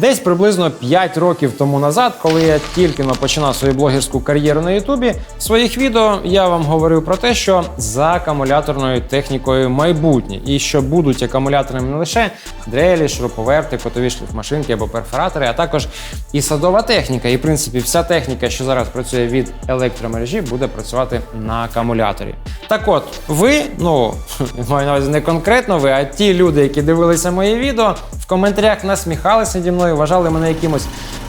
Десь приблизно 5 років тому назад, коли я тільки починав свою блогерську кар'єру на Ютубі, в своїх відео я вам говорив про те, що за акумуляторною технікою майбутнє, і що будуть акумуляторами не лише дрелі, шуруповерти, котові шліфмашинки або перфоратори, а також і садова техніка. І в принципі, вся техніка, що зараз працює від електромережі, буде працювати на акумуляторі. Так от, ви, ну маю на увазі не конкретно ви, а ті люди, які дивилися моє відео, в коментарях насміхалися наді мною, вважали мене якимось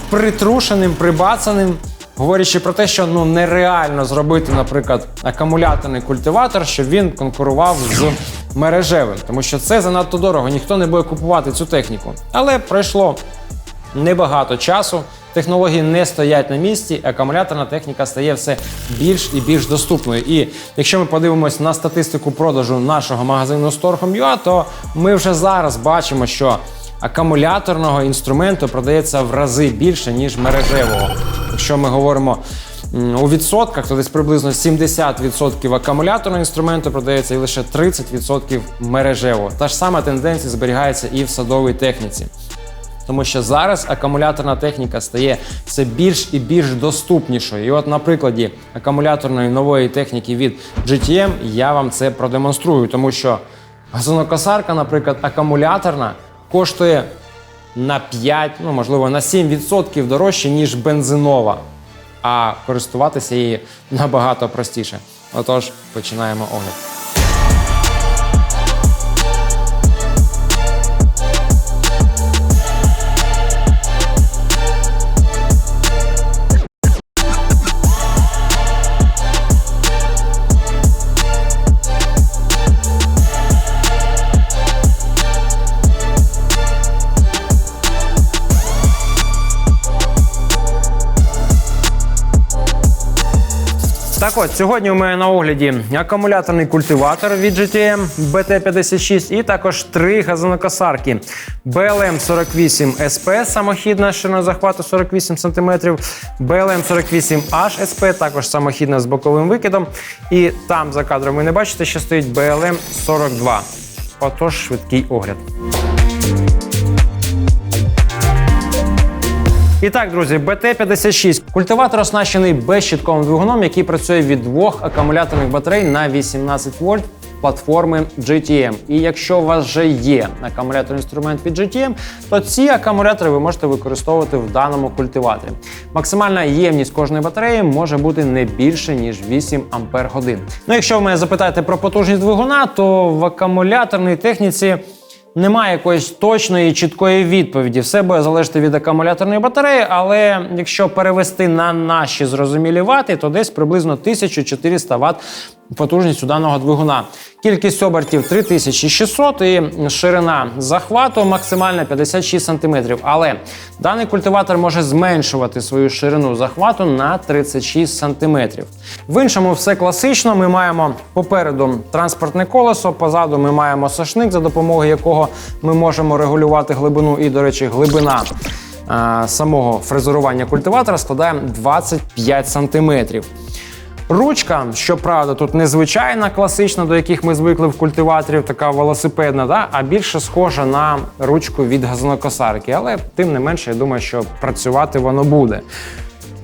притрушеним, прибацаним. Говорячи про те, що ну нереально зробити, наприклад, акумуляторний культиватор, щоб він конкурував з мережевим, тому що це занадто дорого, ніхто не буде купувати цю техніку. Але пройшло небагато часу. Технології не стоять на місці, акумуляторна техніка стає все більш і більш доступною. І якщо ми подивимось на статистику продажу нашого магазину Storhome.ua, то ми вже зараз бачимо, що акумуляторного інструменту продається в рази більше, ніж мережевого. Якщо ми говоримо у відсотках, то десь приблизно 70% акумуляторного інструменту продається і лише 30% мережевого. Та ж сама тенденція зберігається і в садовій техніці. Тому що зараз акумуляторна техніка стає все більш і більш доступнішою. І от на прикладі акумуляторної нової техніки від GTM я вам це продемонструю, тому що газонокосарка, наприклад, акумуляторна коштує на 5, ну можливо на 7% дорожче, ніж бензинова. А користуватися її набагато простіше. Отож, починаємо огляд. Так от, сьогодні у мене на огляді акумуляторний культиватор від GTM BT56 і також три газонокосарки BLM 48 SP, самохідна ширина захвату 48 см, BLM 48 H SP, також самохідна з боковим викидом. І там за кадром ви не бачите, що стоїть BLM 42. Отож, швидкий огляд. І так, друзі, BT56. Культиватор оснащений безщітковим двигуном, який працює від двох акумуляторних батарей на 18 вольт платформи GTM. І якщо у вас вже є акумуляторний інструмент від GTM, то ці акумулятори ви можете використовувати в даному культиваторі. Максимальна ємність кожної батареї може бути не більше ніж 8 ампер годин. Ну, якщо ви мене запитаєте про потужність двигуна, то в акумуляторній техніці. Немає якоїсь точної чіткої відповіді. Все буде залежати від акумуляторної батареї, але якщо перевести на наші зрозумілі вати, то десь приблизно 1400 Вт потужність у даного двигуна. Кількість обертів 3600 і ширина захвату максимальна 56 см. Але даний культиватор може зменшувати свою ширину захвату на 36 см. В іншому все класично. Ми маємо попереду транспортне колесо, позаду ми маємо сошник, за допомогою якого ми можемо регулювати глибину. І, до речі, глибина самого фрезерування культиватора складає 25 см. Ручка, щоправда, тут незвичайна, класична, до яких ми звикли в культиваторів, така велосипедна, да? а більше схожа на ручку від газонокосарки. Але тим не менше, я думаю, що працювати воно буде.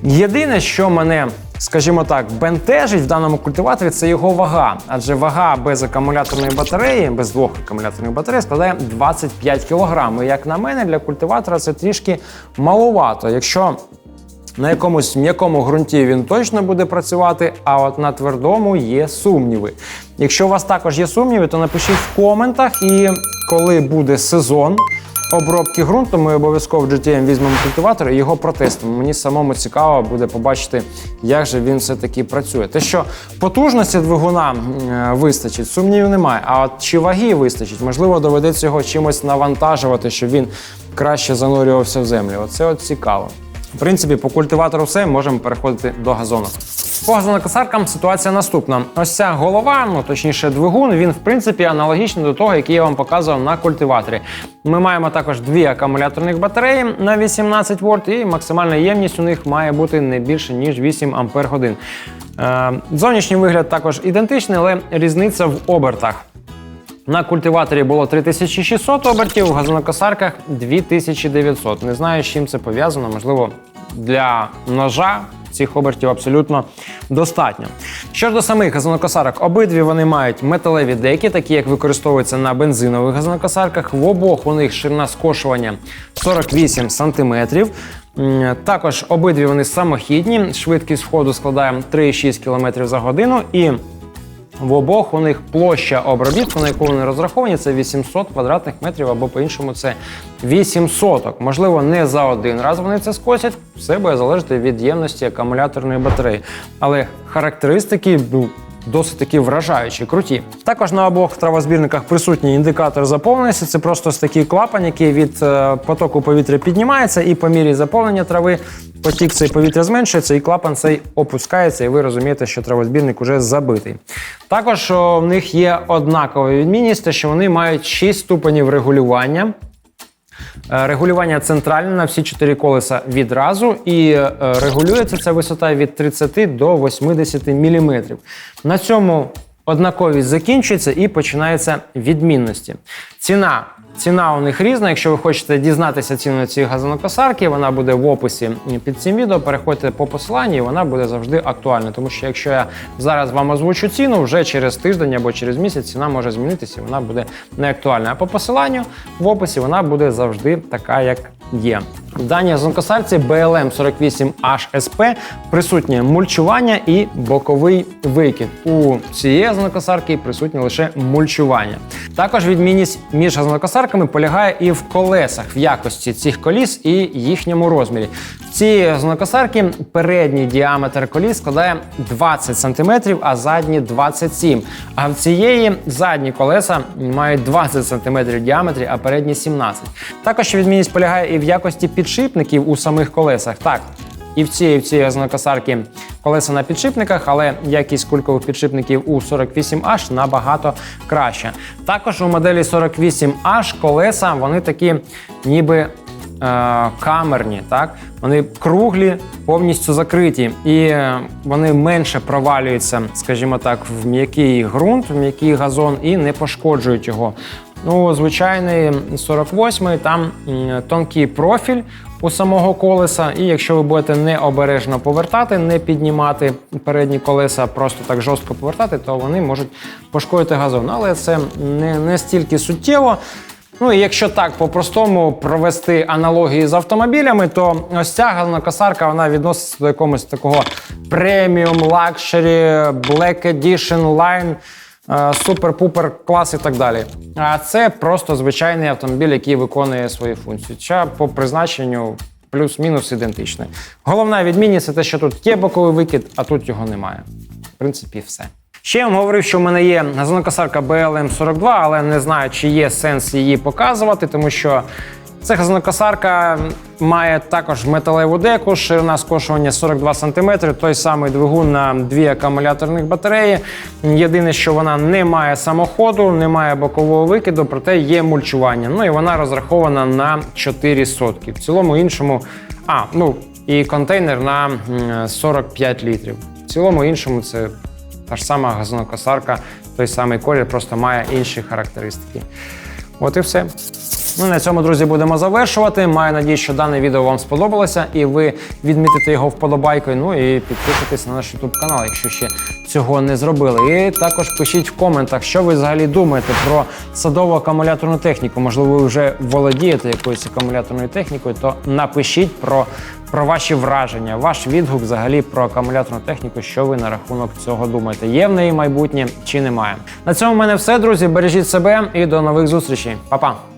Єдине, що мене, скажімо так, бентежить в даному культиваторі, це його вага. Адже вага без акумуляторної батареї, без двох акумуляторних батарей, складає 25 кг. І як на мене, для культиватора це трішки маловато. Якщо на якомусь м'якому ґрунті він точно буде працювати, а от на твердому є сумніви. Якщо у вас також є сумніви, то напишіть в коментах, і коли буде сезон обробки ґрунту, ми обов'язково в GTM візьмемо культиватор і його протестимо. Мені самому цікаво буде побачити, як же він все-таки працює. Те, що потужності двигуна е, вистачить, сумнівів немає. А от чи ваги вистачить, можливо, доведеться його чимось навантажувати, щоб він краще занурювався в землю. Оце от цікаво. В принципі, по культиватору все можемо переходити до газону. По газонокосаркам ситуація наступна. Ось ця голова, ну точніше, двигун, він в принципі аналогічний до того, який я вам показував на культиваторі. Ми маємо також дві акумуляторних батареї на 18 вольт, і максимальна ємність у них має бути не більше ніж 8 ампер годин. Е, зовнішній вигляд також ідентичний, але різниця в обертах. На культиваторі було 3600 обертів, в газонокосарках 2900. Не знаю, з чим це пов'язано. Можливо, для ножа цих обертів абсолютно достатньо. Що ж до самих газонокосарок, обидві вони мають металеві деки, такі як використовуються на бензинових газонокосарках. В обох у них ширина скошування 48 см. Також обидві вони самохідні. Швидкість ходу складає 3,6 км за годину. І в обох у них площа обробітку, на яку вони розраховані, це 800 квадратних метрів, або по-іншому це 8 соток. Можливо, не за один раз вони це скосять. Все буде залежати від ємності акумуляторної батареї. Але характеристики ну, досить таки вражаючі, круті. Також на обох травозбірниках присутній індикатор заповненості. Це просто такий клапан, який від е, потоку повітря піднімається, і по мірі заповнення трави потік цей повітря зменшується, і клапан цей опускається, і ви розумієте, що травозбірник уже забитий. Також в них є однакова відмінність, те, що вони мають 6 ступенів регулювання. Е, Регулювання центральне на всі чотири колеса відразу, і е, регулюється ця висота від 30 до 80 мм. На цьому однаковість закінчується і починаються відмінності. Ціна. Ціна у них різна. Якщо ви хочете дізнатися ціну цієї ці газонокосарки, вона буде в описі під цим відео. Переходьте по посиланню, і вона буде завжди актуальна. Тому що якщо я зараз вам озвучу ціну, вже через тиждень або через місяць ціна може змінитися, і вона буде не актуальна. А по посиланню в описі вона буде завжди така, як є. В даній газонокосарці BLM 48 HSP присутнє мульчування і боковий викид. У цієї газонокосарки присутнє лише мульчування. Також відмінність між газонокосарками полягає і в колесах, в якості цих коліс і їхньому розмірі. В цій газонокосарки передній діаметр коліс складає 20 см, а задні 27 А в цієї задні колеса мають 20 см в діаметрі, а передні 17 Також відмінність полягає і в якості підшипників у самих колесах. Так, і в цій, і в цій газонокосарки колеса на підшипниках, але якість кулькових підшипників у 48H набагато краща. Також у моделі 48H колеса вони такі ніби е, камерні, так? Вони круглі, повністю закриті, і е, вони менше провалюються, скажімо так, в м'який ґрунт, в м'який газон і не пошкоджують його. Ну, звичайний 48-й, там тонкий профіль у самого колеса, і якщо ви будете необережно повертати, не піднімати передні колеса, просто так жорстко повертати, то вони можуть пошкодити газон. Але це не, стільки суттєво. Ну і якщо так по-простому провести аналогії з автомобілями, то ось ця газонокосарка вона відноситься до якогось такого преміум, лакшері, Black Edition Line, супер-пупер клас і так далі. А це просто звичайний автомобіль, який виконує свої функції. Хоча по призначенню плюс-мінус ідентичний. Головна відмінність це те, що тут є боковий викид, а тут його немає. В принципі, все. Ще я вам говорив, що в мене є газонокосарка BLM42, але не знаю, чи є сенс її показувати, тому що ця газонокосарка має також металеву деку, ширина скошування 42 см, той самий двигун на дві акумуляторних батареї. Єдине, що вона не має самоходу, не має бокового викиду, проте є мульчування. Ну і вона розрахована на 4 сотки. В цілому іншому, а, ну і контейнер на 45 літрів. В цілому іншому це та ж сама газонокосарка, той самий колір, просто має інші характеристики. От і все. Ну, на цьому, друзі, будемо завершувати. Маю надію, що дане відео вам сподобалося, і ви відмітите його вподобайкою. Ну і підписуйтесь на наш YouTube канал, якщо ще цього не зробили. І також пишіть в коментах, що ви взагалі думаєте про садову акумуляторну техніку. Можливо, ви вже володієте якоюсь акумуляторною технікою, то напишіть про, про ваші враження, ваш відгук взагалі про акумуляторну техніку, що ви на рахунок цього думаєте. Є в неї майбутнє чи немає. На цьому в мене все, друзі. Бережіть себе і до нових зустрічей. Па-па!